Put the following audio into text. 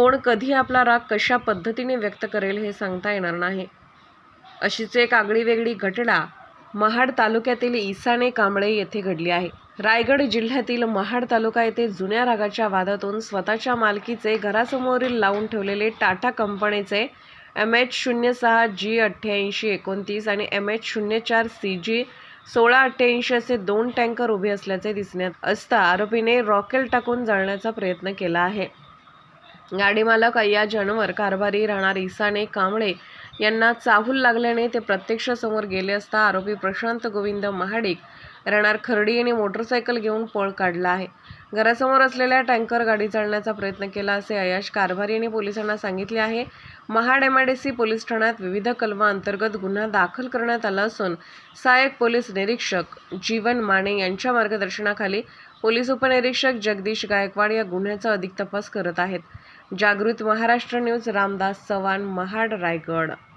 कोण कधी आपला राग कशा पद्धतीने व्यक्त करेल हे सांगता येणार नाही. अशीच एक आगळीवेगळी घटना महाड तालुक्यातील ईसाणे कांबळे येथे घडली आहे. रायगड जिल्ह्यातील महाड तालुका येथे जुन्या रागाच्या वादातून स्वतःच्या मालकीचे घरासमोरील लावून ठेवलेले टाटा कंपनीचे एम एच शून्य सहा जी अठ्ठ्याऐंशी एकोणतीस आणि एम एच शून्य चार सी जी सोळा अठ्ठ्याऐंशी असे दोन टँकर उभे असल्याचे दिसण्यात असता आरोपीने रॉकेल टाकून जाळण्याचा प्रयत्न केला आहे. गाडी मालक अय्या जनवर कारभारी राहणार इसाने कांबळे यांना चाहूल लागल्याने ते प्रत्यक्ष समोर गेले असता आरोपी प्रशांत गोविंद महाडिक रणार खर्डी यांनी मोटरसायकल घेऊन पळ काढला आहे. घरासमोर असलेल्या टँकर गाडी चालण्याचा प्रयत्न केला असे अयाश कारभारी यांनी पोलिसांना सांगितले आहे. महाड एमआयडीसी पोलीस ठाण्यात विविध कलमांतर्गत गुन्हा दाखल करण्यात आला असून सहाय्यक पोलीस निरीक्षक जीवन माने यांच्या मार्गदर्शनाखाली पोलीस उपनिरीक्षक जगदीश गायकवाड या गुन्ह्याचा अधिक तपास करत आहेत. जागृत महाराष्ट्र न्यूज रामदास चव्हाण महाड रायगड.